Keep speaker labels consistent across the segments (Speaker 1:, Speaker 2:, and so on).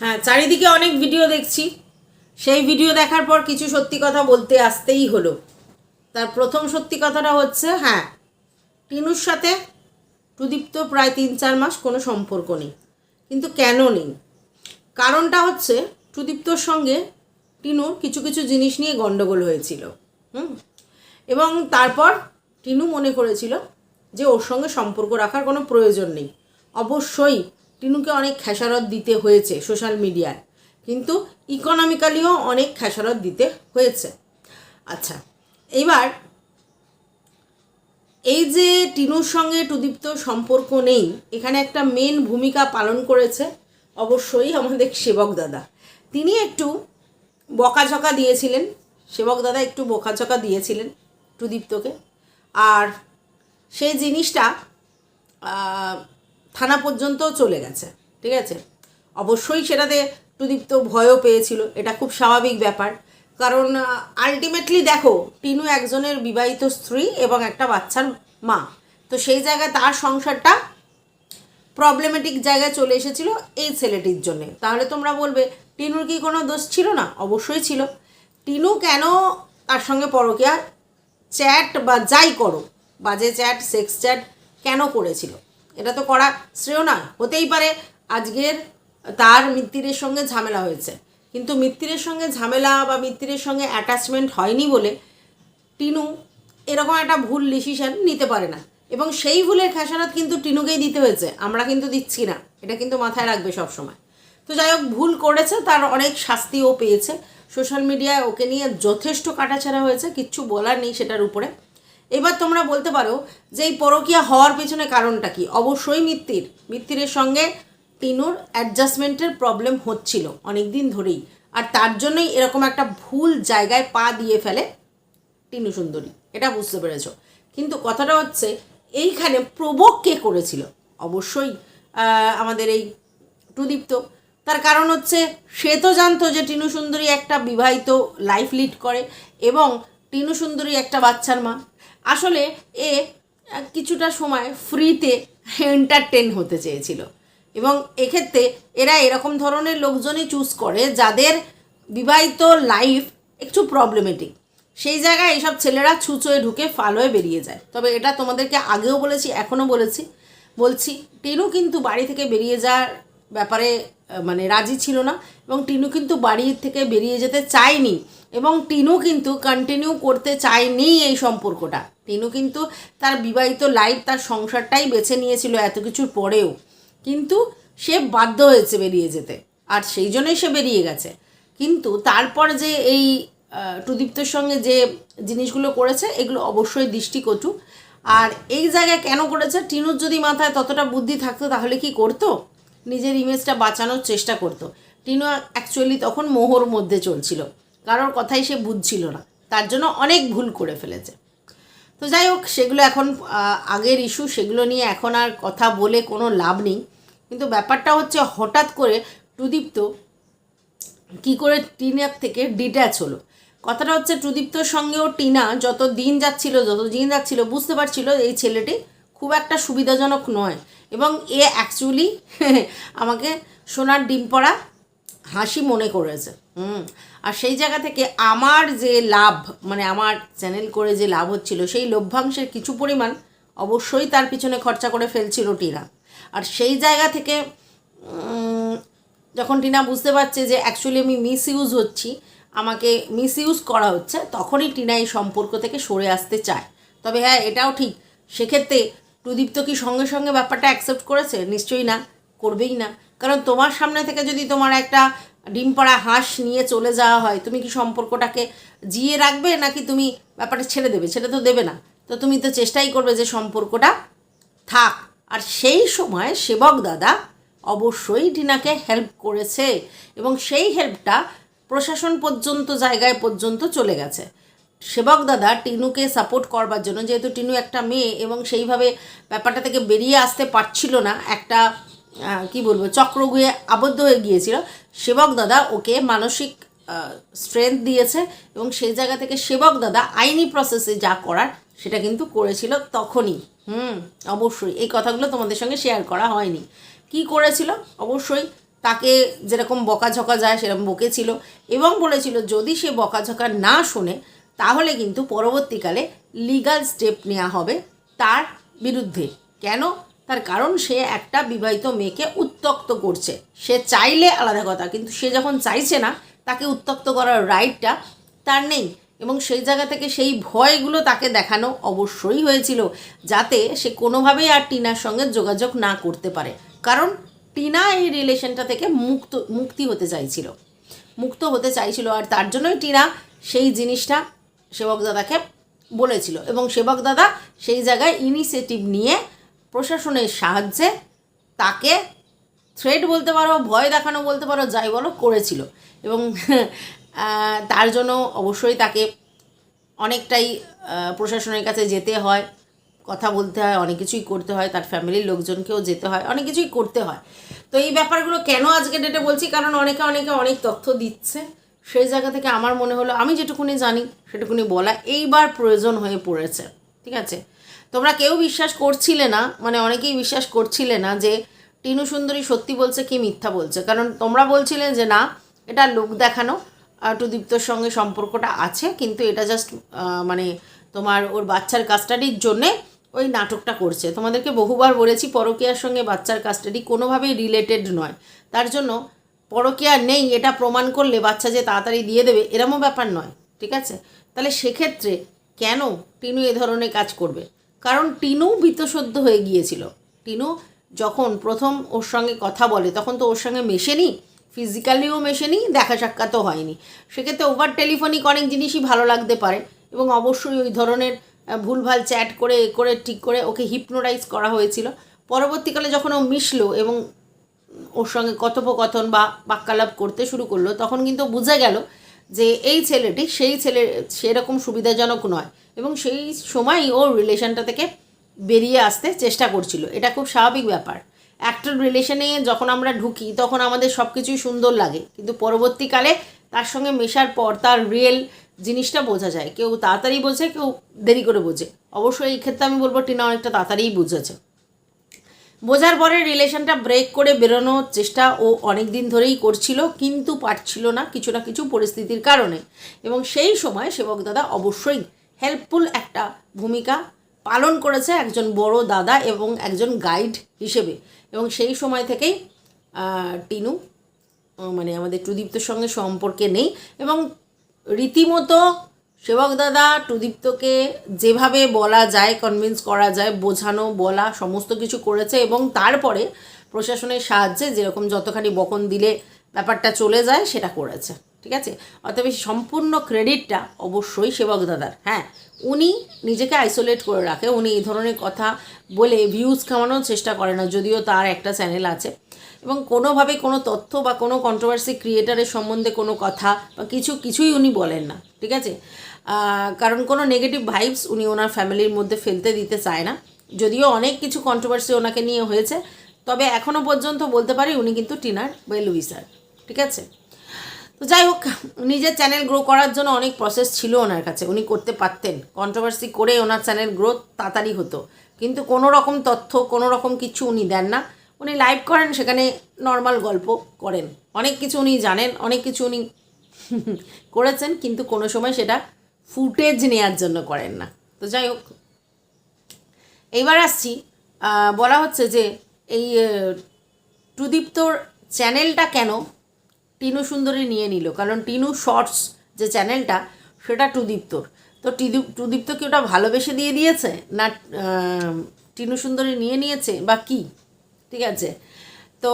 Speaker 1: হ্যাঁ চারিদিকে অনেক ভিডিও দেখছি। সেই ভিডিও দেখার পর কিছু সত্যি কথা বলতে আসতেই হলো। তার প্রথম সত্যি কথাটা হচ্ছে হ্যাঁ টিনুর সাথে প্রদীপ্ত প্রায় তিন চার মাস কোনো সম্পর্ক নেই, কিন্তু কেন নেই? কারণটা হচ্ছে, প্রদীপ্তর সঙ্গে টিনুর কিছু কিছু জিনিস নিয়ে গণ্ডগোল হয়েছিল, হুম? এবং তারপর টিনু মনে করেছিল যে ওর সঙ্গে সম্পর্ক রাখার কোনো প্রয়োজন নেই। অবশ্যই টিনুকে অনেক খেসারত দিতে হয়েছে সোশ্যাল মিডিয়ায়। কিন্তু ইকোনমিক্যালিও অনেক খেসারত দিতে হয়েছে। আচ্ছা এবার এই যে টিনুর সঙ্গে টুদীপ্ত সম্পর্ক নেই, এখানে একটা মেন ভূমিকা পালন করেছে অবশ্যই আমাদের সেবক দাদা। তিনি একটু বকাঝকা দিয়েছিলেন, সেবক দাদা একটু বকাঝকা দিয়েছিলেন টুদীপ্তকে। আর সেই জিনিসটা থানা পর্যন্ত চলে গেছে, ঠিক আছে? অবশ্যই সেটাতে টুদীপ্ত ভয়ও পেয়েছিল, এটা খুব স্বাভাবিক ব্যাপার। কারণ আলটিমেটলি দেখো, টিনু একজনের বিবাহিত স্ত্রী এবং একটা বাচ্চার মা। তো সেই জায়গায় তার সংসারটা প্রবলেমেটিক জায়গায় চলে এসেছিল এই ছেলেটির জন্যে। তাহলে তোমরা বলবে, টিনুর কি কোনো দোষ ছিল না? অবশ্যই ছিল। টিনু কেন তার সঙ্গে পরকিয়া চ্যাট বা যাই করো, বাজে চ্যাট সেক্স চ্যাট কেন করেছিল? এটা তো করা শ্রেয় না হতেই পারে আজকের তার মিত্তিরের সঙ্গে ঝামেলা হয়েছে। কিন্তু মিত্তিরের সঙ্গে ঝামেলা বা মিত্তিরের সঙ্গে অ্যাটাচমেন্ট হয়নি বলে টিনু এরকম একটা ভুল ডিসিশান নিতে পারে না। এবং সেই ভুলের খেসারত কিন্তু টিনুকেই দিতে হয়েছে, আমরা কিন্তু দিচ্ছি না, এটা কিন্তু মাথায় রাখবে সব সময় তো যাই হোক, ভুল করেছে, তার অনেক শাস্তিও পেয়েছে। সোশ্যাল মিডিয়ায় ওকে নিয়ে যথেষ্ট কাটাছেড়া হয়েছে, কিচ্ছু বলার নেই সেটার উপরে। এবার তোমরা বলতে পারো যে এই পরকীয়া হওয়ার পেছনে কারণটা কি? অবশ্যই মিত্তির। মিত্তিরের সঙ্গে টিনুর অ্যাডজাস্টমেন্টের প্রবলেম হচ্ছিল অনেক দিন ধরেই। আর তার জন্যই এরকম একটা ভুল জায়গায় পা দিয়ে ফেলে টিনু সুন্দরী। এটা বুঝতে পেরেছ। কিন্তু কথাটা হচ্ছে, এইখানে প্রবোক কে করেছিল? অবশ্যই আমাদের এই টুদীপ্ত। তার কারণ হচ্ছে, সে তো জানতো যে টিনু সুন্দরী একটা বিবাহিত লাইফ লিড করে এবং টিনু সুন্দরী একটা বাচ্চার মা। আসলে এ কিছুটা সময় ফ্রিতে এন্টারটেন হতে চেয়েছিল। এবং এক্ষেত্রে এরা এরকম ধরনের লোকজনই চুজ করে যাদের বিবাহিত লাইফ একটু প্রবলেমেটিক সেই জায়গায় এইসব ছেলেরা ছুঁচোয় ঢুকে ফাল হয়ে বেরিয়ে যায়। তবে এটা তোমাদেরকে আগেও বলেছি, এখনও বলেছি। বলছি, টিনু কিন্তু বাড়ি থেকে বেরিয়ে যাওয়ার ব্যাপারে মানে রাজি ছিল না এবং টিনু কিন্তু বাড়ির থেকে বেরিয়ে যেতে চায়নি এবং টিনু কিন্তু কন্টিনিউ করতে চায়নি এই সম্পর্কটা। টিনু কিন্তু তার বিবাহিত লাইফ তার সংসারটাই বেছে নিয়েছিল এত কিছুর পরেও। কিন্তু সে বাধ্য হয়েছে বেরিয়ে যেতে আর সেই জন্যই সে বেরিয়ে গেছে। কিন্তু তারপর যে এই টুদীপ্তর সঙ্গে যে জিনিসগুলো করেছে, এগুলো অবশ্যই দৃষ্টিকটু। আর এই জায়গায় কেন করেছে? টিনুর যদি মাথায় ততটা বুদ্ধি থাকতো তাহলে কি করতো? নিজের ইমেজটা বাঁচানোর চেষ্টা করতো। টিনু অ্যাকচুয়ালি তখন মোহর মধ্যে চলছিল। কারোর কথাই সে বুঝছিল না। তার জন্য অনেক ভুল করে ফেলেছে। তো যাই হোক, সেগুলো এখন আগের ইস্যু সেগুলো নিয়ে এখন আর কথা বলে কোনো লাভ নেই। কিন্তু ব্যাপারটা হচ্ছে হঠাৎ করে টুদীপ্ত কি করে টিনার থেকে ডিট্যাচ হলো। কথাটা হচ্ছে ট্রুদীপ্তর সঙ্গেও টিনা যত দিন যাচ্ছিল যত দিন যাচ্ছিল, বুঝতে পারছিল এই ছেলেটি খুব একটা সুবিধাজনক নয়। এবং এ অ্যাকচুয়ালি আমাকে সোনার ডিম পড়া হাসি মনে করেছে। হুম। আর সেই জায়গা থেকে আমার যে লাভ মানে আমার চ্যানেল করে যে লাভ হচ্ছিল, সেই লভ্যাংশের কিছু পরিমাণ অবশ্যই তার পিছনে খরচা করে ফেলছিল টিনা। আর সেই জায়গা থেকে যখন টিনা বুঝতে পারছে যে অ্যাকচুয়ালি আমি মিস ইউজ হচ্ছি, আমাকে মিস ইউজ করা হচ্ছে, তখনই টিনা এই সম্পর্ক থেকে সরে আসতে চায়। তবে হ্যাঁ এটাও ঠিক। সেক্ষেত্রে প্রদীপ্ত কি সঙ্গে সঙ্গে ব্যাপারটা অ্যাকসেপ্ট করেছে? নিশ্চয়ই না, করবেই না। কারণ তোমার সামনে থেকে যদি তোমার একটা ডিম পাড়া হাঁস নিয়ে চলে যাওয়া হয়, তুমি কি সম্পর্কটাকে জিয়ে রাখবে নাকি তুমি ব্যাপারটা ছেড়ে দেবে? ছেড়ে তো দেবে না। তো তুমি তো চেষ্টাই করবে যে সম্পর্কটা থাক। আর সেই সময় সেবক দাদা অবশ্যই টিনাকে হেল্প করেছে এবং সেই হেল্পটা প্রশাসন পর্যন্ত, জায়গায় পর্যন্ত চলে গেছে। সেবক দাদা টিনুকে সাপোর্ট করবার জন্য। যেহেতু টিনু একটা মেয়ে এবং সেইভাবে ব্যাপারটা থেকে বেরিয়ে আসতে পারছিল না, একটা কি বলব চক্রগুয়ে আবদ্ধ হয়ে গিয়েছিল। সেবক দাদা ওকে মানসিক স্ট্রেংথ দিয়েছে এবং সেই জায়গা থেকে সেবক দাদা আইনি প্রসেসে যা করার সেটা কিন্তু করেছিল তখনই। হুম, অবশ্যই। এই কথাগুলো তোমাদের সঙ্গে শেয়ার করা হয়নি। কি করেছিল? অবশ্যই তাকে যেরকম বকাঝকা যায় সেরকম বকেছিল এবং বলেছিল, যদি সে বকাঝকা না শোনে তাহলে কিন্তু পরবর্তীকালে লিগাল স্টেপ নেওয়া হবে তার বিরুদ্ধে। কেন? তার কারণ সে একটা বিবাহিত মেয়েকে উত্তক্ত করছে। সে চাইলে আলাদা কথা, কিন্তু সে যখন চাইছে না, তাকে উত্তক্ত করার রাইটটা তার নেই। এবং সেই জায়গা থেকে সেই ভয়গুলো তাকে দেখানো অবশ্যই হয়েছিল, যাতে সে কোনোভাবেই আর টিনার সঙ্গে যোগাযোগ না করতে পারে। কারণ টিনা এই রিলেশনটা থেকে মুক্ত, মুক্তি হতে চাইছিল। মুক্ত হতে চাইছিল, আর তার জন্যই টিনা সেই জিনিসটা সেবক দাদাকে বলেছিল এবং সেবক দাদা সেই জায়গায় ইনিশিয়েটিভ নিয়ে প্রশাসনের সাহায্যে তাকে থ্রেড বলতে পারো, ভয় দেখানো বলতে পারো, যাই বলো করেছিল। এবং তার জন্য অবশ্যই তাকে অনেকটাই প্রশাসনের কাছে যেতে হয়, কথা বলতে হয়, অনেক কিছুই করতে হয়, তার ফ্যামিলির লোকজনকেও যেতে হয়, অনেক কিছুই করতে হয়। তো এই ব্যাপারগুলো কেন আজকে ডেটে বলছি? কারণ অনেকে অনেকে অনেক তথ্য দিচ্ছে। সেই জায়গা থেকে আমার মনে হলো, আমি যেটুকুনি জানি সেটুকুনি বলা এইবার প্রয়োজন হয়ে পড়েছে, ঠিক আছে? তোমরা কেউ বিশ্বাস করছিলে না মানে অনেকেই বিশ্বাস করছিলে না যে টিনু সুন্দরী সত্যি বলছে কি মিথ্যা বলছে। কারণ তোমরা বলছিলে যে না, এটা লোক দেখানো টুদীপ্তর সঙ্গে সম্পর্কটা আছে, কিন্তু এটা জাস্ট মানে তোমার ওর বাচ্চার কাস্টাডির জন্যে ওই নাটকটা করছে। তোমাদেরকে বহুবার বলেছি, পরকীয়ার সঙ্গে বাচ্চার কাস্টাডি কোনোভাবেই রিলেটেড নয়। তার জন্য পরকীয়া নেই, এটা প্রমাণ করলে বাচ্চা যে তাড়াতাড়ি দিয়ে দেবে, এরমও ব্যাপার নয়, ঠিক আছে? তাহলে সেক্ষেত্রে কেন টিনু এ ধরনের কাজ করবে? কারণ টিনু বিতসদ্য হয়ে গিয়েছিল। টিনু যখন প্রথম ওর সঙ্গে কথা বলে, তখন তো ওর সঙ্গে মেশেনি ফিজিক্যালিও মেশেনি, দেখা সাক্ষাৎও হয়নি। সেক্ষেত্রে ওভার টেলিফোনিক অনেক জিনিসই ভালো লাগতে পারে এবং অবশ্যই ওই ধরনের ভুলভাল চ্যাট করে, এ করে, ঠিক করে ওকে হিপনোটাইজ করা হয়েছিল। পরবর্তীকালে যখন ও মিশলো এবং ওর সঙ্গে কথোপকথন বা বাক্যালাপ করতে শুরু করল, তখন কিন্তু বুঝে গেল যে এই ছেলেটি সেই ছেলে সেরকম সুবিধাজনক নয় এবং সেই সময়ই ওর রিলেশনটা থেকে বেরিয়ে আসতে চেষ্টা করছিল। এটা খুব স্বাভাবিক ব্যাপার। একটা রিলেশনে যখন আমরা ঢুকি, তখন আমাদের সব কিছুই সুন্দর লাগে, কিন্তু পরবর্তীকালে তার সঙ্গে মেশার পর তার রিয়েল জিনিসটা বোঝা যায়। কেউ তাড়াতাড়ি বোঝে, কেউ দেরি করে বোঝে। অবশ্যই এই ক্ষেত্রে আমি বলব টিনা অনেকটা তাড়াতাড়িই বুঝেছে। বোঝার পরে রিলেশনটা ব্রেক করে বেরোনোর চেষ্টা ও অনেক দিন ধরেই করছিল, কিন্তু পারছিল না কিছু না কিছু পরিস্থিতির কারণে। এবং সেই সময় সেবক দাদা অবশ্যই হেল্পফুল একটা ভূমিকা পালন করেছে একজন বড় দাদা এবং একজন গাইড হিসেবে। এবং সেই সময় থেকেই টিনু মানে আমাদের টুদীপ্তর সঙ্গে সম্পর্কে নেই। এবং রীতিমতো সেবক দাদা, টুদীপ্তকে যেভাবে বলা যায় কনভিন্স করা যায়, বোঝানো, বলা, সমস্ত কিছু করেছে এবং তারপরে প্রশাসনের সাহায্যে যেরকম যতখানি বকন দিলে ব্যাপারটা চলে যায়, সেটা করেছে। ঠিক আছে? এই সম্পূর্ণ ক্রেডিটটা অবশ্যই সেবক দাদার। হ্যাঁ উনি নিজেকে আইসোলেট করে রাখে। উনি এই ধরনের কথা বলে ভিউজ কামানোর চেষ্টা করে না, যদিও তার একটা চ্যানেল আছে। এবং কোনোভাবে কোনো তথ্য বা কোনো কন্ট্রোভার্সি ক্রিয়েটারের সম্বন্ধে কোনো কথা বা কিছু কিছুই উনি বলেন না। ঠিক আছে? কারণ কোনো নেগেটিভ ভাইবস উনি ওনার ফ্যামিলির মধ্যে ফেলতে দিতে চায় না। যদিও অনেক কিছু কন্ট্রোভার্সি ওনাকে নিয়ে হয়েছে, তবে এখনও পর্যন্ত বলতে পারি উনি কিন্তু টিনার ওয়েল উইসার ঠিক আছে? তো যাই হোক, নিজের চ্যানেল গ্রো করার জন্য অনেক প্রসেস ছিল ওনার কাছে, উনি করতে পারতেন। কন্ট্রোভার্সি করে ওনার চ্যানেল গ্রোথ তাড়াতাড়ি হতো। কিন্তু কোনো রকম তথ্য, কোনো রকম কিছু উনি দেন না। উনি লাইভ করেন, সেখানে নর্মাল গল্প করেন। অনেক কিছু উনি জানেন, অনেক কিছু উনি করেছেন, কিন্তু কোনো সময় সেটা ফুটেজ নেওয়ার জন্য করেন না। তো যাই হোক। এইবার আসছি বলা হচ্ছে যে এই টুদীপ্তর চ্যানেলটা কেন টিনু সুন্দরী নিয়ে নিল? কারণ টিনু শর্টস যে চ্যানেলটা, সেটা টুদীপ্তর। তো টিদু, টুদীপ্ত কি ওটা ভালোবেসে দিয়ে দিয়েছে? না টিনু সুন্দরী নিয়ে নিয়েছে বা কি? ঠিক আছে। তো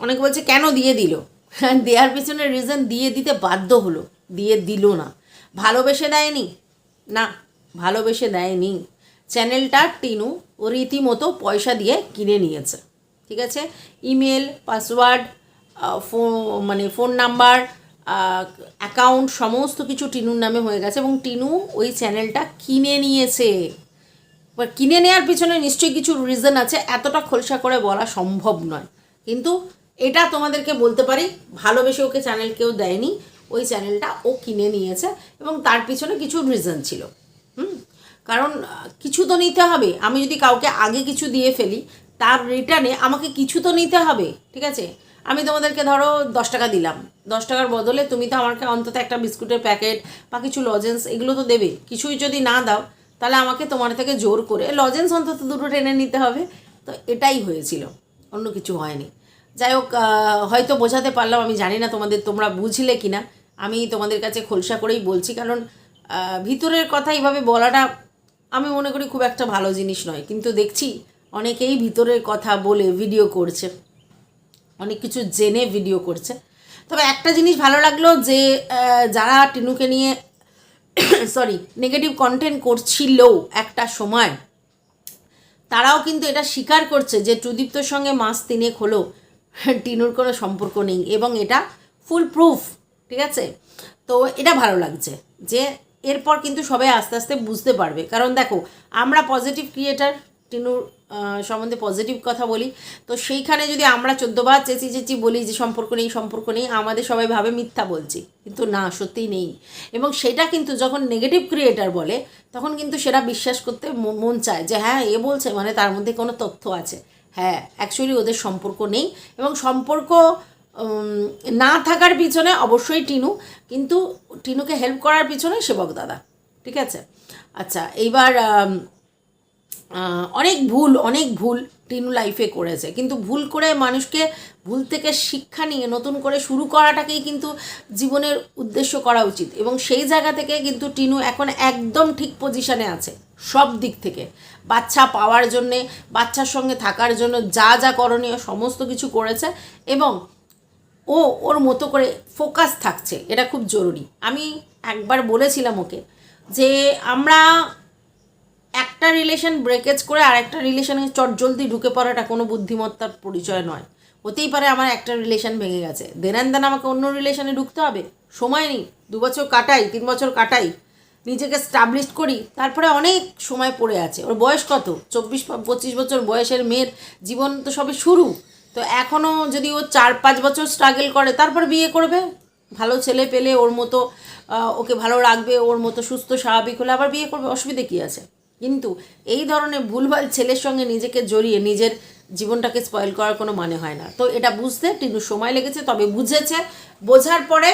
Speaker 1: অনেকে বলছে, কেন দিয়ে দিল? দেওয়ার পিছনে রিজন দিয়ে দিতে বাধ্য হলো। দিয়ে দিল না। ভালোবেসে দেয়নি? না, ভালোবেসে দেয়নি। চ্যানেলটা টিনু ও রীতিমতো পয়সা দিয়ে কিনে নিয়েছে। ঠিক আছে? ইমেল, পাসওয়ার্ড ফোন মানে ফোন নাম্বার অ্যাকাউন্ট, সমস্ত কিছু টিনুর নামে হয়ে গেছে এবং টিনু ওই চ্যানেলটা কিনে নিয়েছে। এবার কিনে নেওয়ার পিছনে নিশ্চয়ই কিছু রিজন আছে। এতটা খোলসা করে বলা সম্ভব নয়। কিন্তু এটা তোমাদেরকে বলতে পারি, ভালোবেসে ওকে চ্যানেল কেউ দেয়নি। ওই চ্যানেলটা ও কিনে নিয়েছে এবং তার পিছনে কিছু রিজন ছিল। হুম? কারণ, কিছু তো নিতে হবে। আমি যদি কাউকে আগে কিছু দিয়ে ফেলি, তার রিটার্নে আমাকে কিছু তো নিতে হবে, ঠিক আছে? আমি তোমাদেরকে ধরো দশ টাকা দিলাম। দশ টাকার বদলে তুমি তো আমাকে অন্তত একটা বিস্কুটের প্যাকেট বা কিছু লজেন্স এগুলো তো দেবে। কিছুই যদি না দাও, তাহলে আমাকে তোমার থেকে জোর করে লজেন্স অন্তত দুটো টেনে নিতে হবে। তো এটাই হয়েছিল। অন্য কিছু হয়নি। যাই হোক হয়তো বোঝাতে পারলাম, আমি জানি না তোমাদের, তোমরা বুঝলে কি না আমি তোমাদের কাছে খোলসা করেই বলছি, কারণ ভিতরের কথা এইভাবে বলাটা আমি মনে করি খুব একটা ভালো জিনিস নয়। কিন্তু দেখছি অনেকেই ভিতরের কথা বলে ভিডিও করছে, অনেক কিছু জেনে ভিডিও করছে। তবে একটা জিনিস ভালো লাগল যে যারা টিনুকে নিয়ে সরি নেগেটিভ কন্টেন্ট করছিল একটা সময়, তারাও কিন্তু এটা স্বীকার করছে যে টুদীপ্তর সঙ্গে মাস তিনেক হলো, টিনুর কোনো সম্পর্ক নেই এবং এটা ফুল প্রুফ ঠিক আছে? তো এটা ভালো লাগছে যে এরপর কিন্তু সবাই আস্তে আস্তে বুঝতে পারবে। কারণ দেখো, আমরা পজিটিভ ক্রিয়েটার টিনুর সম্বন্ধে পজিটিভ কথা বলি। তো সেইখানে যদি আমরা চোদ্দবার চেঁচি চেঁচি বলি যে সম্পর্ক নেই সম্পর্ক নেই, আমাদের সবাই ভাবে মিথ্যা বলছি। কিন্তু না, সত্যিই নেই। এবং সেটা কিন্তু যখন নেগেটিভ ক্রিয়েটার বলে, তখন কিন্তু সেটা বিশ্বাস করতে মন চায় যে হ্যাঁ এ বলছে মানে তার মধ্যে কোনো তথ্য আছে। হ্যাঁ অ্যাকচুয়ালি ওদের সম্পর্ক নেই। এবং সম্পর্ক না থাকার পিছনে অবশ্যই টিনু, কিন্তু টিনুকে হেল্প করার পিছনে সেবক দাদা, ঠিক আছে? আচ্ছা এইবার অনেক ভুল অনেক ভুল টিনু লাইফে করেছে। কিন্তু ভুল করে মানুষকে ভুল থেকে শিক্ষা নিয়ে নতুন করে শুরু করাটাকেই কিন্তু জীবনের উদ্দেশ্য করা উচিত। এবং সেই জায়গা থেকে কিন্তু টিনু এখন একদম ঠিক পজিশনে আছে, সব দিক থেকে। বাচ্চা পাওয়ার জন্যে, বাচ্চার সঙ্গে থাকার জন্য যা যা করণীয় সমস্ত কিছু করেছে এবং ও ওর মতো করে ফোকাস থাকছে, এটা খুব জরুরি। আমি একবার বলেছিলাম ওকে যে আমরা একটা রিলেশন ব্রেকেজ করে আর একটা রিলেশনে চটজলদি ঢুকে পড়াটা কোনো বুদ্ধিমত্তার পরিচয় নয়। হতেই পারে আমার একটা রিলেশন ভেঙে গেছে। দেন অ্যান্ড দেন আমাকে অন্য রিলেশনে ঢুকতে হবে। সময় নেই, দু বছর কাটাই, তিন বছর কাটাই, নিজেকে স্টাবলিশ করি, তারপরে অনেক সময় পড়ে আছে। ওর বয়স কত? চব্বিশ, পঁচিশ বছর বয়সের মেয়ের জীবন তো সবে শুরু। তো এখনও যদি ও চার পাঁচ বছর স্ট্রাগল করে, তারপর বিয়ে করবে। ভালো ছেলে পেলে ওর মতো ওকে ভালো রাখবে, ওর মতো সুস্থ, স্বাভাবিক হলে আবার বিয়ে করবে, অসুবিধে কী আছে? কিন্তু এই ধরনের ভুলভাল ছেলের সঙ্গে নিজেকে জড়িয়ে নিজের জীবনটাকে স্পয়েল করার কোনো মানে হয় না। তো এটা বুঝতে টিনু সময় লেগেছে, তবে বুঝেছে, বোঝার পরে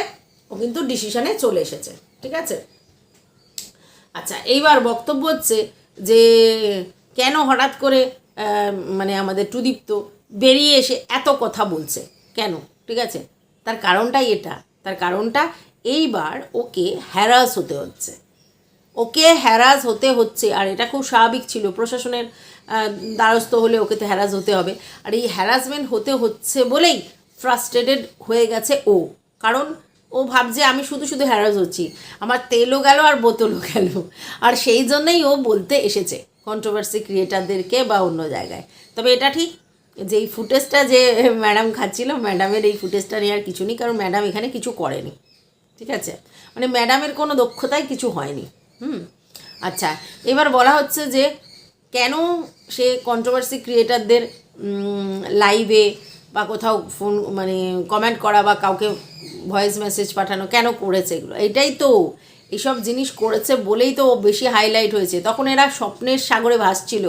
Speaker 1: ও কিন্তু ডিসিশানে চলে এসেছে, ঠিক আছে? আচ্ছা এইবার বক্তব্য হচ্ছে যে, কেন হঠাৎ করে মানে আমাদের টুদীপ্ত বেরিয়ে এসে এত কথা বলছে। কেন? ঠিক আছে? তার কারণটাই এটা। তার কারণটা এইবার ওকে হ্যারাস হতে হচ্ছে। ওকে হ্যারাস হতে হচ্ছে, আর এটা খুব স্বাভাবিক ছিল। প্রশাসনের দ্বারস্থ হলে ওকে তো হ্যারাস হতে হবে। আর এই হ্যারাসমেন্ট হতে হচ্ছে বলেই ফ্রাস্ট্রেটেড হয়ে গেছে ও। কারণ ও ভাবছে, আমি শুধু শুধু হ্যারাস হচ্ছি। আমার তেলও গেল আর বোতলও গেল। আর সেই জন্যই ও বলতে এসেছে কন্ট্রোভার্সি ক্রিয়েটারদেরকে বা অন্য জায়গায়। তবে এটা ঠিক যে এই ফুটেজটা যে ম্যাডাম খাচ্ছিল, ম্যাডামের এই ফুটেজটা নিয়ে আর কিছু নেই, কারণ ম্যাডাম এখানে কিছু করেনি। ঠিক আছে? মানে ম্যাডামের কোনো দক্ষতায় কিছু হয়নি। হুম? আচ্ছা এবার বলা হচ্ছে যে কেন সে কন্ট্রোভার্সি ক্রিয়েটারদের লাইভে বা কোথাও ফোন মানে কমেন্ট করা বা কাউকে ভয়েস মেসেজ পাঠানো, কেন করেছে এগুলো? এটাই তো এইসব জিনিস করেছে বলেই তো বেশি হাইলাইট হয়েছে। তখন এরা স্বপ্নের সাগরে ভাসছিল।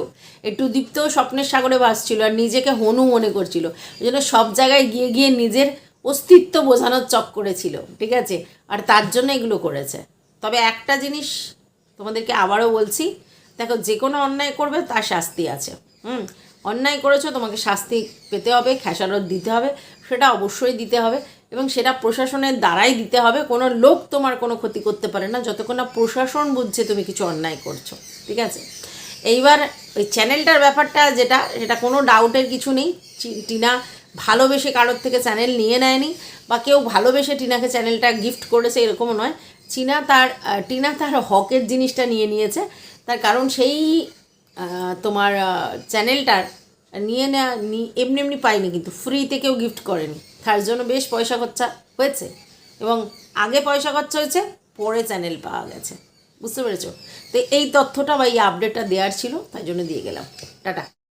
Speaker 1: একটু দীপ্তও স্বপ্নের সাগরে ভাসছিল আর নিজেকে হনু মনে করছিল। ওই জন্য সব জায়গায় গিয়ে গিয়ে নিজের অস্তিত্ব বোঝানোর চক করেছিল, ঠিক আছে? আর তার জন্য এগুলো করেছে। তবে একটা জিনিস তোমাদেরকে আবারও বলছি, দেখো যে কোনো অন্যায় করবে তার শাস্তি আছে। হুম? অন্যায় করেছ তোমাকে শাস্তি পেতে হবে, খেসারত দিতে হবে, সেটা অবশ্যই দিতে হবে। এবং সেটা প্রশাসনের দ্বারাই দিতে হবে। কোনো লোক তোমার কোনো ক্ষতি করতে পারে না। যতক্ষণ না প্রশাসন বুঝছে তুমি কিছু অন্যায় করছ। ঠিক আছে? এইবার ওই চ্যানেলটার ব্যাপারটা যেটা, সেটা কোনো ডাউটের কিছু নেই। টিনা ভালোবেসে কারোর থেকে চ্যানেল নিয়ে নেয়নি বা কেউ ভালোবেসে টিনাকে চ্যানেলটা গিফট করেছে এরকমও নয়। চীনা তার টিনা তার হকের জিনিসটা নিয়ে নিয়েছে। তার কারণ সেই তোমার চ্যানেলটার নিয়ে নেওয়া এমনি এমনি পাইনি কিন্তু। ফ্রিতে কেউ গিফট করেনি। তার জন্য বেশ পয়সা খরচা হয়েছে এবং আগে পয়সা খরচা হয়েছে, পরে চ্যানেল পাওয়া গেছে। বুঝতে পেরেছ? তো এই তথ্যটা বা এই আপডেটটা দেওয়ার ছিল, তাই জন্য দিয়ে গেলাম। টাটা।